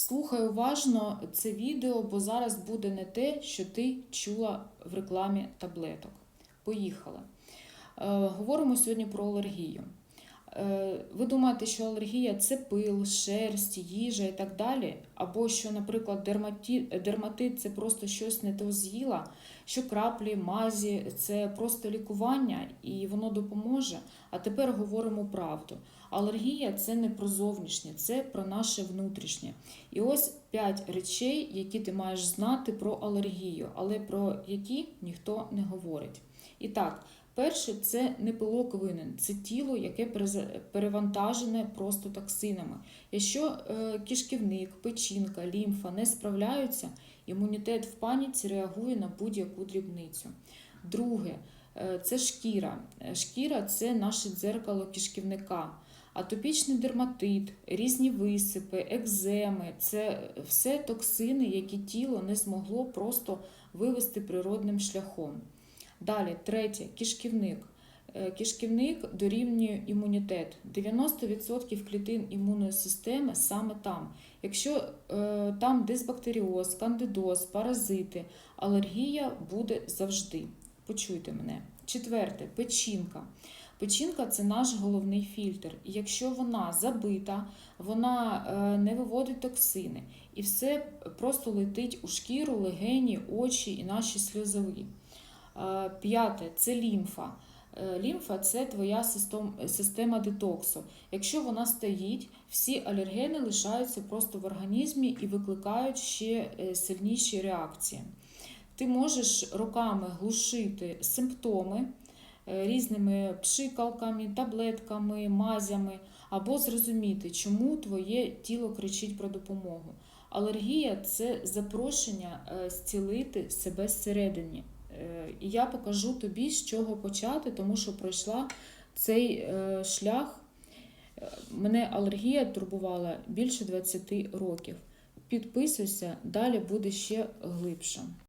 Слухай уважно це відео, бо зараз буде не те, що ти чула в рекламі таблеток. Поїхали. Е, говоримо сьогодні про алергію. Е, ви думаєте, що алергія це пил, шерсть, їжа і так далі? Або що, наприклад, дерматі... дерматит це просто щось не то з'їла, що краплі, мазі це просто лікування і воно допоможе. А тепер говоримо правду. Алергія це не про зовнішнє, це про наше внутрішнє. І ось п'ять речей, які ти маєш знати про алергію, але про які ніхто не говорить. І так, перше, це не пилок винен, це тіло, яке перевантажене просто токсинами. Якщо е, кишківник, печінка, лімфа не справляються, імунітет в паніці реагує на будь-яку дрібницю. Друге, е, це шкіра. Е, Шкіра це наше дзеркало кишківника. Атопічний дерматит, різні висипи, екземи це все токсини, які тіло не змогло просто вивести природним шляхом. Далі, третє, кишківник. Е, Кишківник дорівнює імунітет. 90% клітин імунної системи саме там. Якщо е, там дисбактеріоз, кандидоз, паразити, алергія буде завжди. Почуйте мене. Четверте, печінка. Печінка це наш головний фільтр. І якщо вона забита, вона е, не виводить токсини, і все просто летить у шкіру, легені, очі і наші сльозові. П'яте це лімфа. Е, Лімфа це твоя система детоксу. Якщо вона стоїть, всі алергени лишаються просто в організмі і викликають ще е, сильніші реакції. Ти можеш роками глушити симптоми е, різними пшикалками, таблетками, мазями, або зрозуміти, чому твоє тіло кричить про допомогу. Алергія це запрошення зцілити себе зсередині. І я покажу тобі, з чого почати, тому що пройшла цей е, шлях. Е, Мене алергія турбувала більше 20 років. Підписуйся, далі буде ще глибше.